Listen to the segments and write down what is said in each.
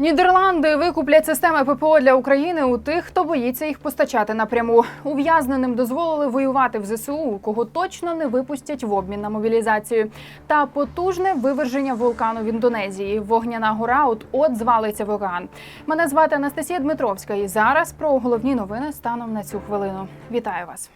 Нідерланди викуплять системи ППО для України у тих, хто боїться їх постачати напряму. Ув'язненим дозволили воювати в ЗСУ, кого точно не випустять в обмін на мобілізацію. Та потужне виверження вулкану в Індонезії. Вогняна гора от от звалиться вулкан. Мене звати Анастасія Дмитровська. І зараз про головні новини станом на цю хвилину. Вітаю вас.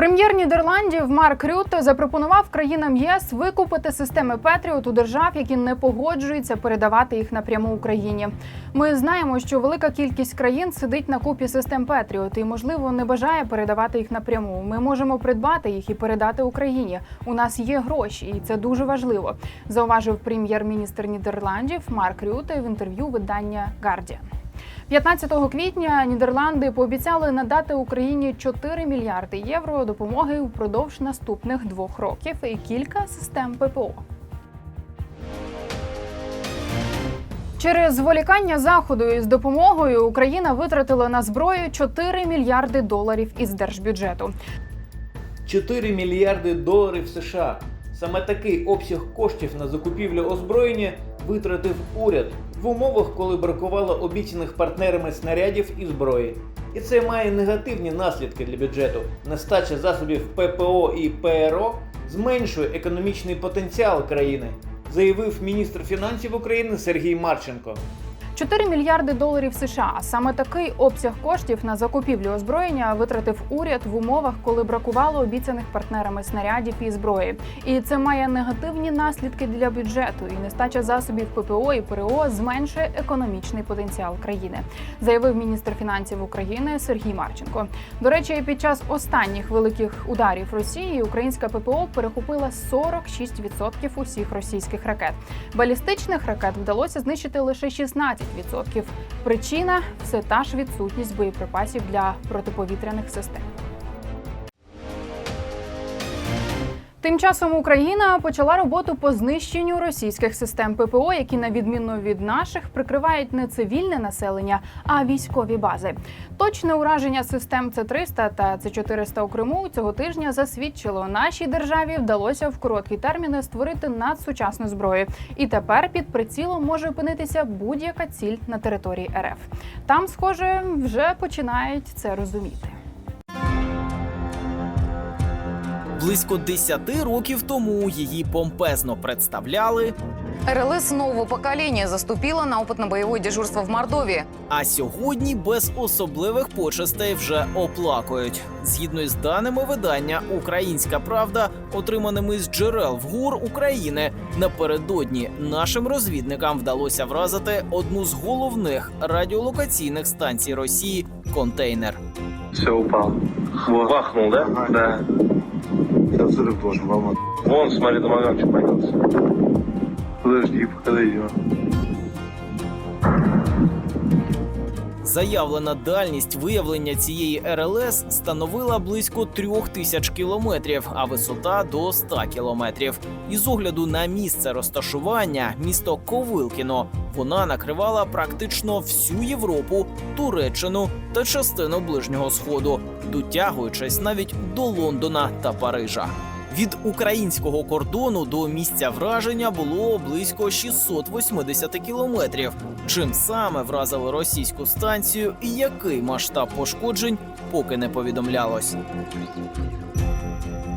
Прем'єр Нідерландів Марк Рютте запропонував країнам ЄС викупити системи Петріот у держав, які не погоджуються передавати їх напряму Україні. Ми знаємо, що велика кількість країн сидить на купі систем Петріот і, можливо, не бажає передавати їх напряму. Ми можемо придбати їх і передати Україні. У нас є гроші, і це дуже важливо. Зауважив прем'єр-міністр Нідерландів Марк Рютте в інтерв'ю видання Guardian. 15 квітня Нідерланди пообіцяли надати Україні 4 мільярди євро допомоги впродовж наступних двох років і кілька систем ППО. Через зволікання заходу із допомогою Україна витратила на зброю 4 мільярди доларів із держбюджету. 4 мільярди доларів США. Саме такий обсяг коштів на закупівлю озброєння витратив уряд в умовах, коли бракувало обіцяних партнерами снарядів і зброї. І це має негативні наслідки для бюджету. Нестача засобів ППО і ПРО зменшує економічний потенціал країни, заявив міністр фінансів України Сергій Марченко. 4 мільярди доларів США. Саме такий обсяг коштів на закупівлю озброєння витратив уряд в умовах, коли бракувало обіцяних партнерами снарядів і зброї. І це має негативні наслідки для бюджету. І нестача засобів ППО і ПРО зменшує економічний потенціал країни, заявив міністр фінансів України Сергій Марченко. До речі, під час останніх великих ударів Росії українська ППО перехопила 46% усіх російських ракет. Балістичних ракет вдалося знищити лише 16%. Причина все та ж відсутність боєприпасів для протиповітряних систем. Тим часом Україна почала роботу по знищенню російських систем ППО, які на відміну від наших прикривають не цивільне населення, а військові бази. Точне ураження систем С-300 та С-400 у Криму цього тижня засвідчило, нашій державі вдалося в короткі терміни створити надсучасну зброю. І тепер під прицілом може опинитися будь-яка ціль на території РФ. Там, схоже, вже починають це розуміти. Близько 10 років тому її помпезно представляли, РЛС нового поколения заступила на опытно-боевое дежурство в Мордовии. а сьогодні без особливих почестей вже оплакують. Згідно з даними видання Українська Правда, отриманими з джерел в ГУР України, напередодні нашим розвідникам вдалося вразити одну з головних радіолокаційних станцій Росії контейнер. Все упал. Вот. Бахнул, да? Да. Сейчас взрыв должен волнать. Вон, смотри, домоганчик поднялся. Подожди, подойдем. Заявлена дальність виявлення цієї РЛС становила близько трьох тисяч кілометрів, а висота до 100 кілометрів. І з огляду на місце розташування, місто Ковилкіно, вона накривала практично всю Європу, Туреччину та частину ближнього сходу, дотягуючись навіть до Лондона та Парижа. Від українського кордону до місця враження було близько 680 кілометрів. Чим саме вразили російську станцію і який масштаб пошкоджень, поки не повідомлялось.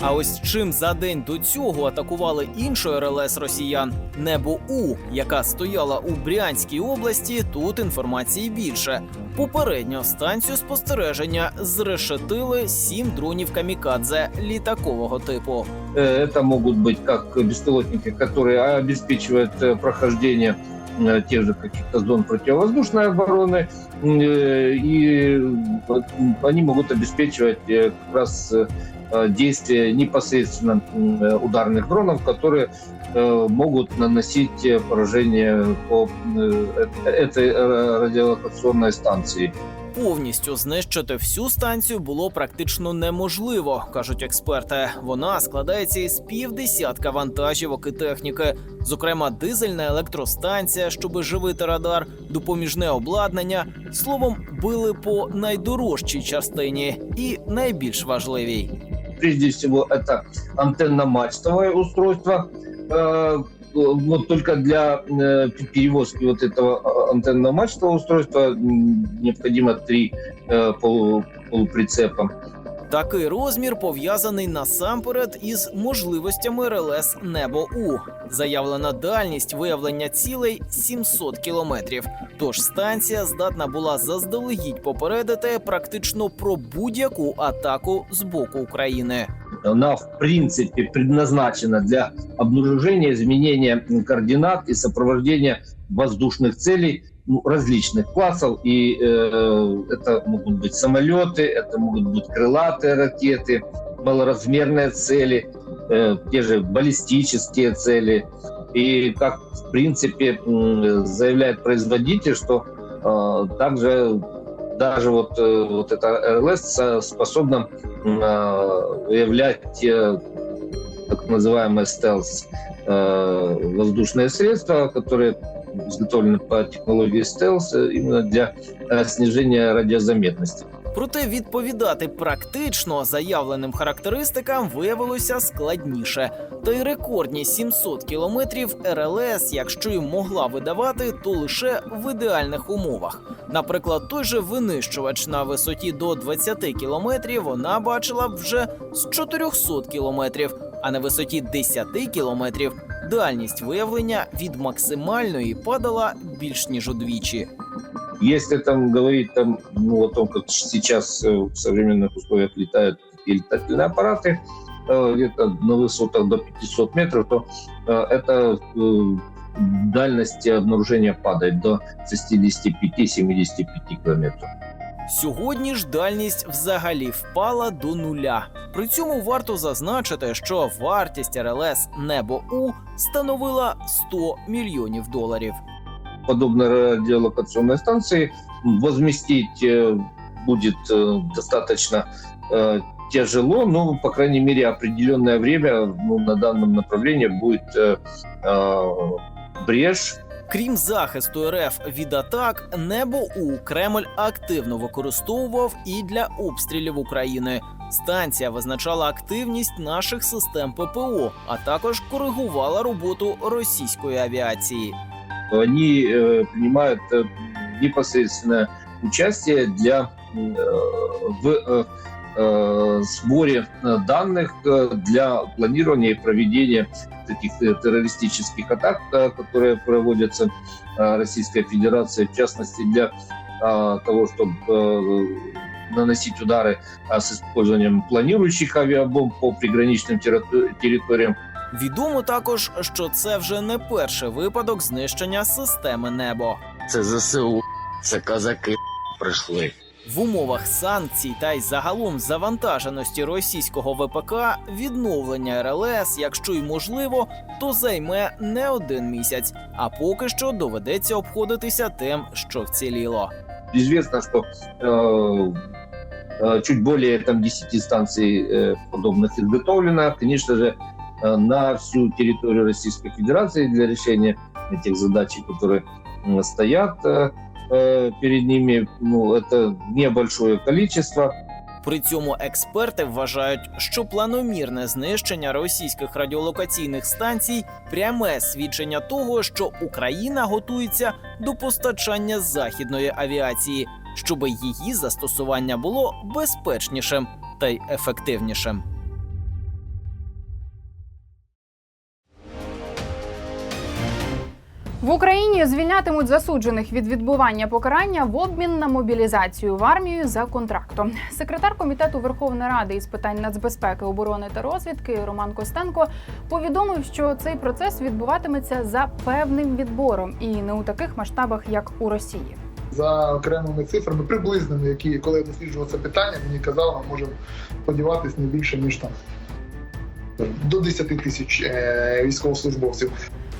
А ось чим за день до цього атакували іншу РЛС росіян небо У, яка стояла у Брянській області. Тут інформації більше. Попередньо станцію спостереження зрешетили сім дронів камікадзе літакового типу. Э, Это могут быть как беспилотники, которые обеспечивают э, прохождение э, тех же каких-то зон противовоздушной обороны, м, э, и вот, м, они могут обеспечивать э, как раз э, э, действие непосредственно м, э, ударных дронов, которые э, могут наносить э, поражение по э, э- этой э, радиолокационной станции. Повністю знищити всю станцію було практично неможливо, кажуть експерти. Вона складається із півдесятка вантажівок і техніки, зокрема дизельна електростанція, щоб живити радар, допоміжне обладнання. Словом, били по найдорожчій частині і найбільш важливій. Прежде всего, это антенно-мачтовое устройство, э, вот только для э, перевозки вот этого э, антенно-мачтового устройства необходимо три полу- полуприцепа. Такий розмір пов'язаний насамперед із можливостями РЛС Небо У. Заявлена дальність виявлення цілей 700 кілометрів. Тож станція здатна була заздалегідь попередити практично про будь-яку атаку з боку України. Она, в принципе, предназначена для обнаружения, изменения м, координат и сопровождения воздушных целей различных классов. И э, это могут быть самолеты, это могут быть крылатые ракеты, малоразмерные цели, э, те же баллистические цели. И как, в принципе, заявляет производитель, что э, также даже вот, э, вот эта РЛС способна э, выявлять э, так называемые стелс э, воздушные средства, которые изготовлены по технологии стелс э, именно для э, снижения радиозаметности. Проте відповідати практично заявленим характеристикам виявилося складніше. Та й рекордні 700 кілометрів РЛС, якщо й могла видавати, то лише в ідеальних умовах. Наприклад, той же винищувач на висоті до 20 кілометрів вона бачила б вже з 400 кілометрів, а на висоті 10 кілометрів дальність виявлення від максимальної падала більш ніж удвічі. Если там говорить там, ну, о том, как сейчас э, в современных условиях летают такие летательные аппараты, э, где-то на высотах до 500 метров, то э, это э, дальность обнаружения падает до 65-75 километров. Сьогодні ж дальність взагалі впала до нуля. При цьому варто зазначити, що вартість РЛС Небо У становила 100 мільйонів доларів. подобной радиолокационной станции возместить э, будет э, достаточно э, тяжело, но, по крайней мере, определенное время ну, на данном направлении будет э, э, брешь Крім захисту РФ від атак, небо У Кремль активно використовував і для обстрілів України. Станція визначала активність наших систем ППО, а також коригувала роботу російської авіації. они э, принимают э, непосредственное участие для, э, в э, э, сборе э, данных э, для планирования и проведения таких э, террористических атак, э, которые проводятся э, Российской Федерацией, в частности для э, того, чтобы э, наносить удары э, с использованием планирующих авиабомб по приграничным территори- территориям Відомо також, що це вже не перший випадок знищення системи небо. Це ЗСУ, це козаки прийшли. В умовах санкцій та й загалом завантаженості російського ВПК відновлення РЛС, якщо й можливо, то займе не один місяць. А поки що доведеться обходитися тим, що вціліло. известно, что э, э, чуть более там 10 станций э, подобных изготовлено. Конечно же, э, на всю территорию Российской Федерации для решения этих задач, которые м, стоят э, э, перед ними, ну, это небольшое количество. При цьому експерти вважають, що планомірне знищення російських радіолокаційних станцій пряме свідчення того, що Україна готується до постачання західної авіації, щоб її застосування було безпечнішим та й ефективнішим. В Україні звільнятимуть засуджених від відбування покарання в обмін на мобілізацію в армію за контрактом. Секретар комітету Верховної Ради із питань нацбезпеки, оборони та розвідки Роман Костенко повідомив, що цей процес відбуватиметься за певним відбором і не у таких масштабах, як у Росії. за окремими цифрами, приблизними, які коли я досліджував це питання, мені казали, ми можемо сподіватися не більше ніж там до 10 тисяч е, військовослужбовців.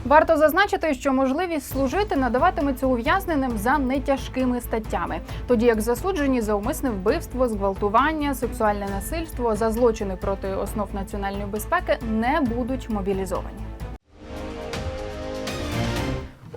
Варто зазначити, що можливість служити надаватиметься ув'язненим за нетяжкими статтями, тоді як засуджені за умисне вбивство, зґвалтування, сексуальне насильство за злочини проти основ національної безпеки не будуть мобілізовані.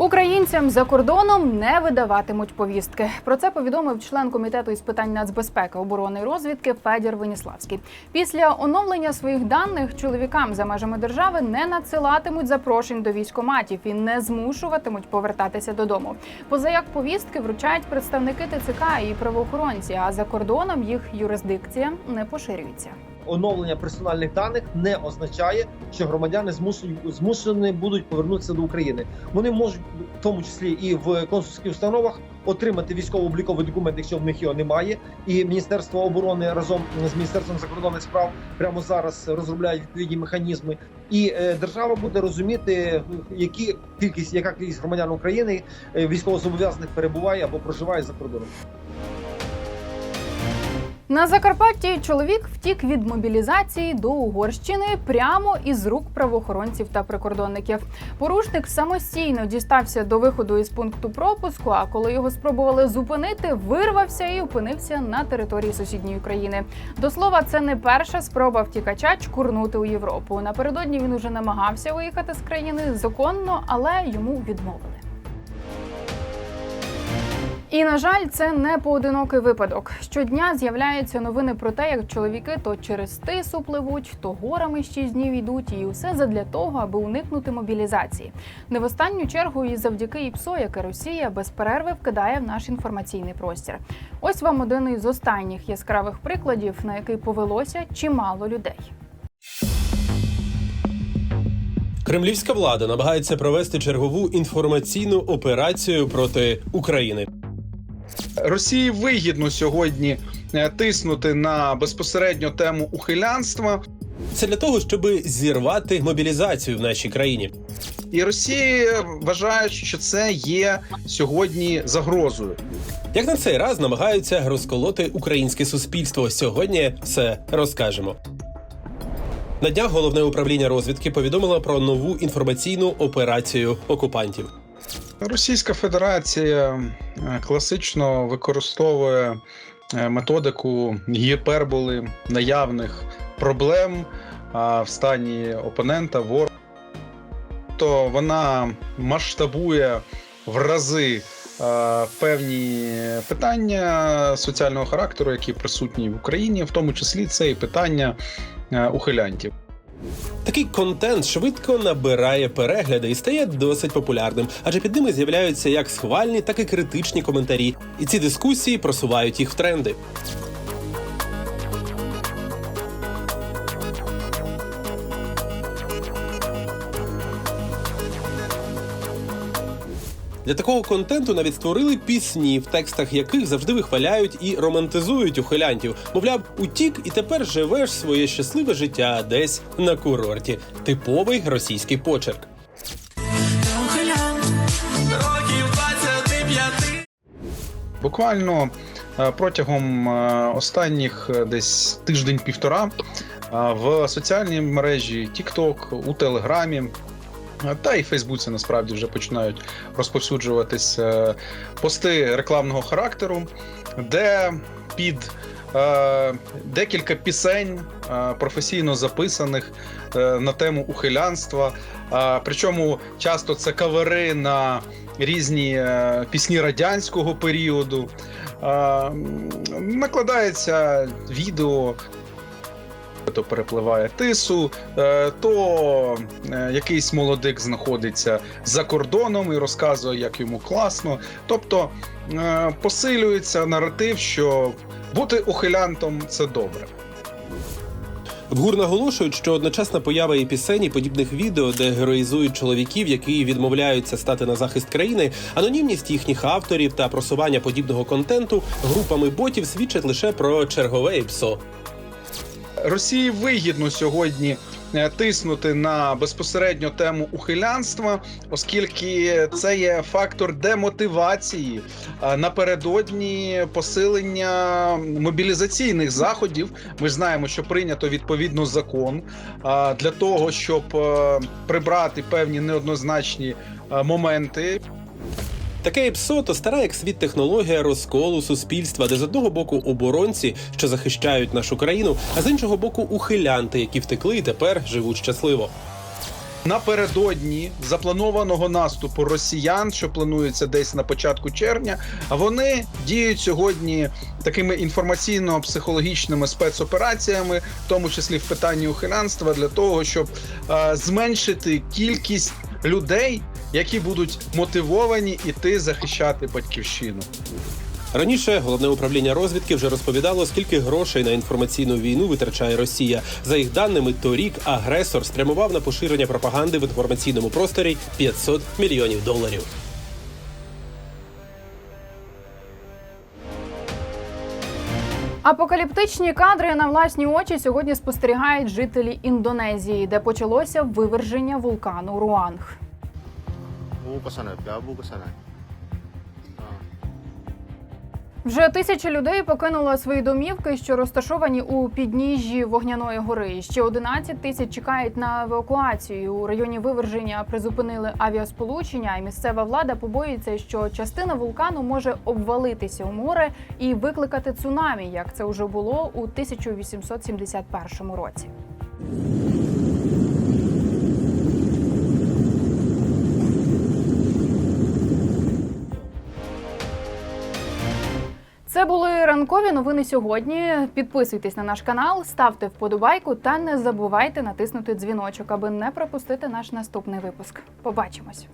Українцям за кордоном не видаватимуть повістки. Про це повідомив член комітету із питань нацбезпеки, оборони і розвідки Федір Веніславський. Після оновлення своїх даних чоловікам за межами держави не надсилатимуть запрошень до військоматів і не змушуватимуть повертатися додому. Позаяк повістки вручають представники ТЦК і правоохоронці. А за кордоном їх юрисдикція не поширюється. Оновлення персональних даних не означає, що громадяни змушені, змушені будуть повернутися до України. Вони можуть, в тому числі і в консульських установах, отримати військово-обліковий документ, якщо в них його немає. І Міністерство оборони разом з міністерством закордонних справ прямо зараз розробляють відповідні механізми. І е, держава буде розуміти, які кількість, яка кількість громадян України е, військовозобов'язаних перебуває або проживає за кордоном. На Закарпатті чоловік втік від мобілізації до Угорщини прямо із рук правоохоронців та прикордонників. Порушник самостійно дістався до виходу із пункту пропуску. А коли його спробували зупинити, вирвався і опинився на території сусідньої країни. До слова, це не перша спроба втікача чкурнути у Європу. Напередодні він уже намагався виїхати з країни законно, але йому відмовили. І на жаль, це не поодинокий випадок. Щодня з'являються новини про те, як чоловіки то через тису пливуть, то горами шість днів йдуть, і усе задля того, аби уникнути мобілізації. Не в останню чергу і завдяки ІПСО, яке Росія без перерви вкидає в наш інформаційний простір. Ось вам один із останніх яскравих прикладів, на який повелося чимало людей. Кремлівська влада намагається провести чергову інформаційну операцію проти України. Росії вигідно сьогодні е, тиснути на безпосередньо тему ухилянства, Це для того, щоб зірвати мобілізацію в нашій країні. і Росії вважають, що це є сьогодні загрозою. Як на цей раз намагаються розколоти українське суспільство. Сьогодні все розкажемо. На днях головне управління розвідки повідомило про нову інформаційну операцію окупантів. Російська Федерація е, класично використовує е, методику гіперболи наявних проблем в стані опонента ворога. То вона масштабує в рази е, певні питання соціального характеру, які присутні в Україні, в тому числі це і питання ухилянтів. Такий контент швидко набирає перегляди і стає досить популярним, адже під ними з'являються як схвальні, так і критичні коментарі. І ці дискусії просувають їх в тренди. Для такого контенту навіть створили пісні, в текстах яких завжди вихваляють і романтизують ухилянтів. Мовляв, утік і тепер живеш своє щасливе життя десь на курорті. Типовий російський почерк. Буквально е, протягом е, останніх е, десь тиждень-півтора в соціальній мережі TikTok, у Телеграмі. Та і Фейсбуці насправді вже починають розповсюджуватись е, пости рекламного характеру, де під е, декілька пісень е, професійно записаних е, на тему ухилянства. Е, причому часто це кавери на різні е, пісні радянського періоду. Е, накладається відео. То перепливає тису, е, то е, якийсь молодик знаходиться за кордоном і розказує, як йому класно. Тобто е, посилюється наратив, що бути ухилянтом це добре. В ГУР наголошують, що одночасна поява і пісень і подібних відео, де героїзують чоловіків, які відмовляються стати на захист країни, анонімність їхніх авторів та просування подібного контенту групами ботів свідчать лише про чергове ІПСО. Росії вигідно сьогодні е, тиснути на безпосередньо тему ухилянства, оскільки це є фактор демотивації е, напередодні посилення мобілізаційних заходів. Ми знаємо, що прийнято відповідно закон е, для того, щоб прибрати певні неоднозначні моменти. Таке ІПСО то стара як світ технологія розколу суспільства, де з одного боку оборонці, що захищають нашу країну, а з іншого боку ухилянти, які втекли і тепер живуть щасливо. напередодні запланованого наступу росіян, що планується десь на початку червня. Вони діють сьогодні такими інформаційно-психологічними спецопераціями, в тому числі в питанні ухилянства, для того, щоб е, зменшити кількість людей, які будуть мотивовані іти захищати батьківщину. Раніше головне управління розвідки вже розповідало, скільки грошей на інформаційну війну витрачає Росія. За їх даними, торік агресор спрямував на поширення пропаганди в інформаційному просторі 500 мільйонів доларів. Апокаліптичні кадри на власні очі сьогодні спостерігають жителі Індонезії, де почалося виверження вулкану Руанг. Вже тисячі людей покинуло свої домівки, що розташовані у підніжжі вогняної гори. Ще 11 тисяч чекають на евакуацію. У районі виверження призупинили авіасполучення, і місцева влада побоюється, що частина вулкану може обвалитися у море і викликати цунамі, як це вже було у 1871 році. Це були ранкові новини сьогодні. Підписуйтесь на наш канал, ставте вподобайку та не забувайте натиснути дзвіночок, аби не пропустити наш наступний випуск. Побачимось.